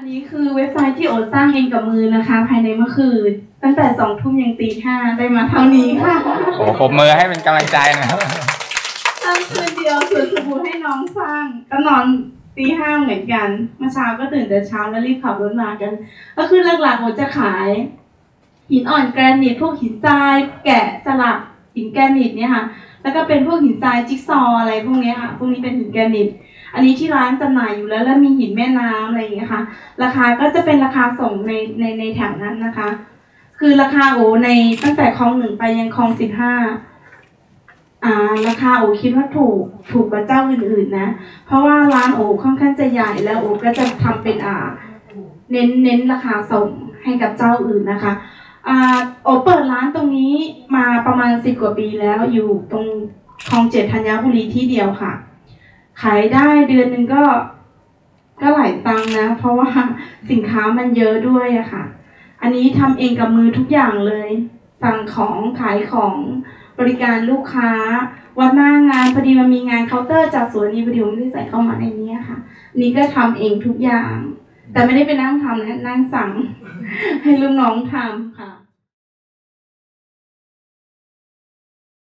อันนี้คือเว็บไซต์ที่โอสร้างเองกับมือนะคะ ภายในเมื่อคืน ตั้งแต่สองทุ่มยังตีห้าได้มาเท่านี้ค่ะโอ้ผมมือให้เป็นกำลังใจนะครับทำคืนเดียวส่วนสบู่ให้น้องสร้างก็นอนตีห้าเหมือนกันเมื่อเช้าก็ตื่นแต่เช้าแล้วรีบขับรถมากัน ก็คือหลักๆโอจะขาย หินอ่อนแกรนิตพวกหินทรายแกะสลักหินแกรนิตเนี่ยค่ะ แล้วก็เป็นพวกหินทรายจิ๊กซอว์อะไรพวกเนี้ยค่ะพวกนี้เป็นหินแกรนิต อันนี้ที่ร้านจำหน่ายอยู่แล้วแล้วมีหินแม่น้ำอะไรอย่างเงี้ยค่ะ ราคาก็จะเป็นราคาส่งในในในแถวนั้นนะคะ คือราคาโอในตั้งแต่คลองหนึ่งไปยังคลองสิบห้าอ่าราคาโอคิดว่าถูกถูกกว่าเจ้าอื่นๆนะ เพราะว่าร้านโอค่อนข้างจะใหญ่แล้วโอก็จะทำเป็นอ่า เน้นเน้นราคาส่งให้กับเจ้าอื่นนะคะอ่าโอเปิดร้านตรงนี้มาประมาณสิบกว่าปีแล้วอยู่ตรงคลองเจ็ดธัญบุรีที่เดียวค่ะ ขายได้เดือนหนึ่งก็ก็หลายตังค์นะ เพราะว่าสินค้ามันเยอะด้วยอะค่ะ อันนี้ทำเองกับมือทุกอย่างเลย สั่งของขายของบริการลูกค้า วันหน้างานพอดีมันมีงานเคาน์เตอร์จากสวนนี้พอดีผมไม่ได้ใส่เข้ามาในนี้ค่ะนนี้ก็ทำเองทุกอย่าง แต่ไม่ได้ไปนั่งทำนะนั่งสั่งให้ลูกน้องทำค่ะ